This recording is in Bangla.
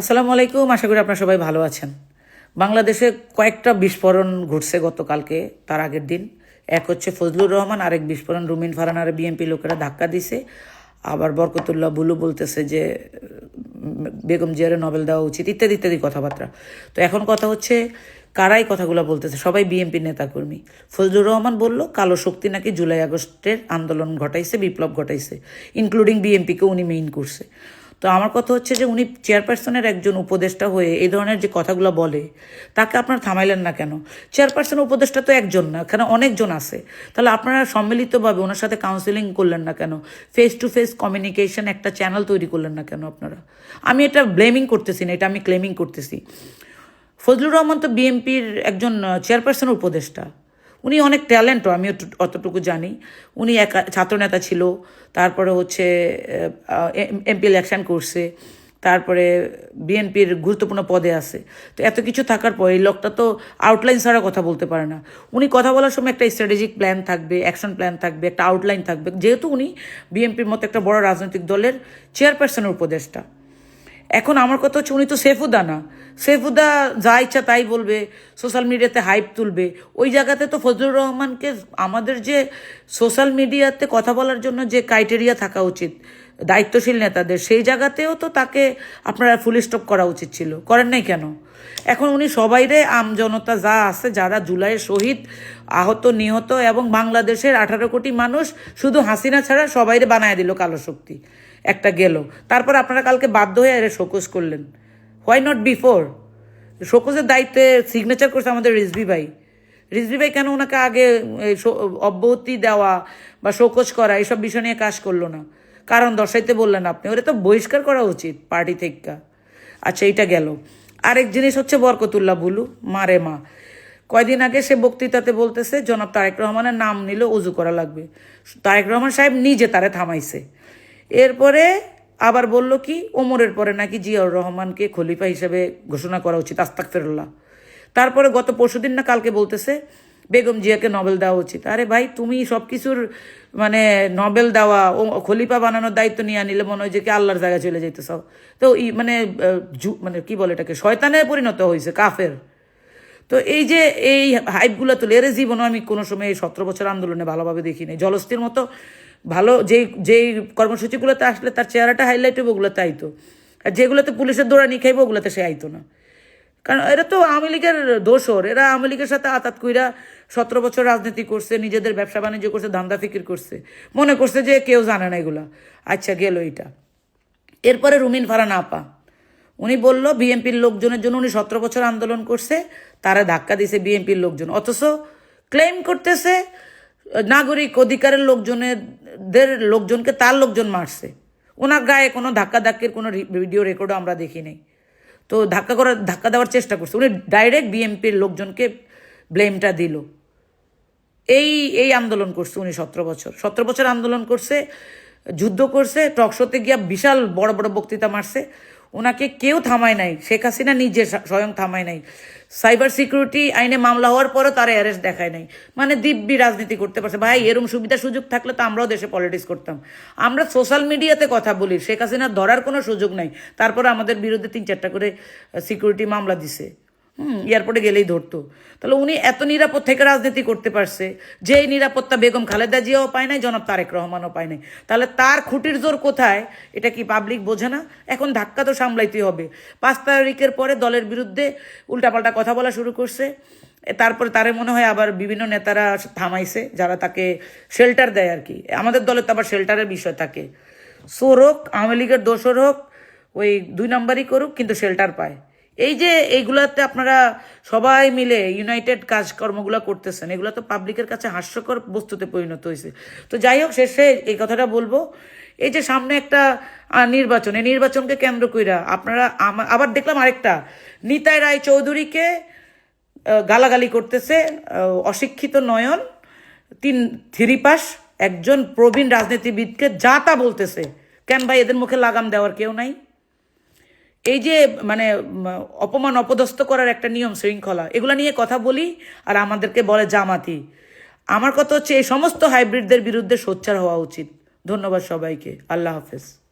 আসসালামু আলাইকুম, আশা করি আপনারা সবাই ভালো আছেন। বাংলাদেশে কয়েকটা বিস্ফোরণ ঘটছে গতকালকে, তার আগের দিন। এক হচ্ছে ফজলুর রহমান, আরেক বিস্ফোরণ রুমিন ফারান আর বিএনপি লোকেরা ধাক্কা দিছে। আবার বরকতুল্লাহ বুলু বলতেছে যে বেগম জিয়ারে নবেল দেওয়া উচিত, ইত্যাদি ইত্যাদি কথাবার্তা। তো এখন কথা হচ্ছে, কারাই কথাগুলো বলতেছে? সবাই বিএনপি নেতাকর্মী। ফজলুর রহমান বলল, কালো শক্তি নাকি জুলাই আগস্টের আন্দোলন ঘটাইছে, বিপ্লব ঘটাইছে, ইনক্লুডিং বিএনপিকে উনি মেইন করছে। তো আমার কথা হচ্ছে যে উনি চেয়ারপারসনের একজন উপদেষ্টা হয়ে এই ধরনের যে কথাগুলো বলে, তাকে আপনারা থামাইলেন না কেন? চেয়ারপারসন উপদেষ্টা তো একজন না কেন অনেকজন আছে। তাহলে আপনারা সম্মিলিতভাবে ওনার সাথে কাউন্সিলিং করলেন না কেন? ফেস টু ফেস কমিউনিকেশন একটা চ্যানেল তৈরি করলেন না কেন আপনারা? আমি এটা ব্লেমিং করতেছি না, এটা আমি ক্লেমিং করতেছি। ফজলুর রহমান তো বিএনপির একজন চেয়ারপারসন উপদেষ্টা। উনি অনেক ট্যালেন্টও আমি অতটুকু জানি। উনি একা ছাত্রনেতা ছিল, তারপরে হচ্ছে এমপি ইলেকশন করছে, তারপরে বিএনপির গুরুত্বপূর্ণ পদে আছে। তো এত কিছু থাকার পর এই লোকটা তো আউটলাইন ছাড়া কথা বলতে পারে না। উনি কথা বলার সময় একটা স্ট্র্যাটেজিক প্ল্যান থাকবে অ্যাকশন প্ল্যান থাকবে, একটা আউটলাইন থাকবে। যেহেতু উনি বিএনপির মতো একটা বড় রাজনৈতিক দলের চেয়ারপারসনের উপদেষ্টা। এখন আমার কথা হচ্ছে উনি তো সেফুদা না। সেফুদা যা ইচ্ছা তাই বলবে সোশ্যাল মিডিয়াতে হাইপ তুলবে। ওই জায়গাতে তো ফজলুর রহমানকে আমাদের যে সোশ্যাল মিডিয়াতে কথা বলার জন্য যে ক্রাইটেরিয়া থাকা উচিত, দায়িত্বশীল নেতাদের, সেই জায়গাতেও তো তাকে আপনারা ফুল স্টপ করা উচিত ছিল। করেন নাই কেন? এখন উনি সবাইরে আমজনতা যা আছে, যারা জুলাইয়ের শহীদ, আহত, নিহত এবং বাংলাদেশের আঠারো কোটি মানুষ, শুধু হাসিনা ছাড়া সবাইরে বানায় দিল কালো শক্তি। একটা গেল। তারপর আপনারা কালকে বাধ্য হয়ে এর শোকজ করলেন। হোয়াই নট বিফোর শোকজের দায়িত্বে সিগনেচার করছে আমাদের রিজভি ভাই। রিজভি ভাই কেন ওনাকে আগে অব্যাহতি দেওয়া বা শোকজ করা, এসব বিষয় নিয়ে কাজ করল না। কারণ দর্শাইতে বললেন আপনি, ওরা তো বহিষ্কার করা উচিত পার্টি থেকে আচ্ছা এইটা গেল। আরেক জিনিস হচ্ছে বরকতুল্লাহ বুলু মারে মা। কয়দিন আগে সে বক্তৃতাতে বলতেছে, জনাব তারেক রহমানের নাম নিলে উজু করা লাগবে। তারেক রহমান সাহেব নিজে তারে থামাইছে। এরপরে আবার বলল কি, ওমরের পরে নাকি জিয়াউর রহমানকে খলিফা হিসেবে ঘোষণা করা উচিত আস্তাক ফেরুল্লাহ তারপরে গত পরশুদিন না কালকে বলতেছে, বেগম জিয়াকে নবেল দেওয়া উচিত। আরে ভাই, তুমি সব কিছুর মানে নবেল দেওয়া, ও খলিফা বানানোর দায়িত্ব নিয়ে নিলে মনে হয় যে কি আল্লাহর জায়গায় চলে যেতে সব তো ই মানে মানে কি বলে এটাকে, শয়তানে পরিণত হয়েছে কাফের। তো এই যে এই হাইপগুলো তুলে এর জীবনও আমি কোনো সময় এই সতেরো বছর আন্দোলনে ভালোভাবে দেখিনি। জলস্থির মতো ভালো যেই যেই কর্মসূচিগুলোতে আসলে তার চেহারাটা হাইলাইট হবে ওগুলোতে আইতো আর যেগুলোতে পুলিশের দৌড়ানি খাইবো ওগুলোতে সে আইতো না। কারণ এরা তো আওয়ামী লীগের দোষর, এরা আওয়ামী লীগের সাথে আতাত কইরা সতেরো বছর রাজনীতি করছে, নিজেদের ব্যবসা বাণিজ্য করছে, ধান্দা ফিকির করছে। মনে করছে যে কেউ জানে না এগুলা। আচ্ছা গেল এটা এরপরে রুমিন ফারান আপা। উনি বলল, বিএনপির লোকজনের জন্য উনি সতেরো বছর আন্দোলন করছে তারা ধাক্কা দিছে বিএনপির লোকজন। অথচ ক্লেম করতেছে নাগরিক অধিকারের লোকজনের লোকজনকে তার লোকজন মারছে। ওনার গায়ে কোনো ধাক্কা ধাক্কির কোনো ভিডিও রেকর্ডও আমরা দেখি নাই। তো ধাক্কা করার, ধাক্কা দেওয়ার চেষ্টা করছে। উনি ডাইরেক্ট বিএনপির লোকজনকে ব্লেমটা দিল। এই এই আন্দোলন করছে উনি সতেরো বছর। সতেরো বছর আন্দোলন করছে, যুদ্ধ করছে টকশোতে গিয়া বিশাল বড় বড় বক্তৃতা মারছে। ওনাকে কেউ থামায় নাই। শেখ হাসিনা নিজে স্বয়ং থামায় নাই। সাইবার সিকিউরিটি আইনে মামলা হওয়ার পরও তারা অ্যারেস্ট দেখায় নাই। মানে দিব্যি রাজনীতি করতে পারছে। ভাই, এরম সুবিধা সুযোগ থাকলে তো আমরাও দেশে পলিটিক্স করতাম। আমরা সোশ্যাল মিডিয়াতে কথা বলি, শেখ হাসিনা ধরার কোনো সুযোগ নাই। তারপর আমাদের বিরুদ্ধে তিন চারটা করে সিকিউরিটি মামলা দিছে। হুম। এয়ারপোর্টে গেলেই ধরতো। তাহলে উনি এত নিরাপদ থেকে রাজনীতি করতে পারছে, যে নিরাপত্তা বেগম খালেদা জিয়াও পায় নাই, জনাব তারেক রহমানও পায় নাই। তাহলে তার খুঁটির জোর কোথায়? এটা কি পাবলিক বোঝে না? এখন ধাক্কা তো সামলাইতেই হবে। পাঁচ তারিখের পরে দলের বিরুদ্ধে উল্টাপাল্টা কথা বলা শুরু করছে। তারপরে তারে মনে হয় আবার বিভিন্ন নেতারা থামাইছে, যারা তাকে শেল্টার দেয় আর কি। আমাদের দলে তো আবার শেল্টারের বিষয় থাকে। সোর হোক আওয়ামী লীগের দোষর হোক, ওই দুই নাম্বারই করুক, কিন্তু শেল্টার পায়। এই যে এইগুলাতে আপনারা সবাই মিলে ইউনাইটেড কাজকর্মগুলো করতেছেন, এগুলো তো পাবলিকের কাছে হাস্যকর বস্তুতে পরিণত হয়েছে তো যাই হোক, শেষে এই কথাটা বলব, এই যে সামনে একটা নির্বাচন, এই নির্বাচনকে কেন্দ্র কইরা আপনারা আবার দেখলাম আরেকটা, নিতাই রায় চৌধুরীকে গালাগালি করতেছে অশিক্ষিত নয়ন, তিন, থ্রি পাস, একজন প্রবীণ রাজনীতিবিদকে যা তা বলতেছে। কেন ভাই, এদের মুখে লাগাম দেওয়ার কেউ নাই? এই যে মানে অপমান অপদস্থ করার একটা নিয়ম শৃঙ্খলা, এগুলো নিয়ে কথা বলি আর আমাদেরকে বলে জামাতি। আমার কথা হচ্ছে, এই সমস্ত হাইব্রিডদের বিরুদ্ধে সোচ্চার হওয়া উচিত। ধন্যবাদ সবাইকে। আল্লাহ হাফেজ।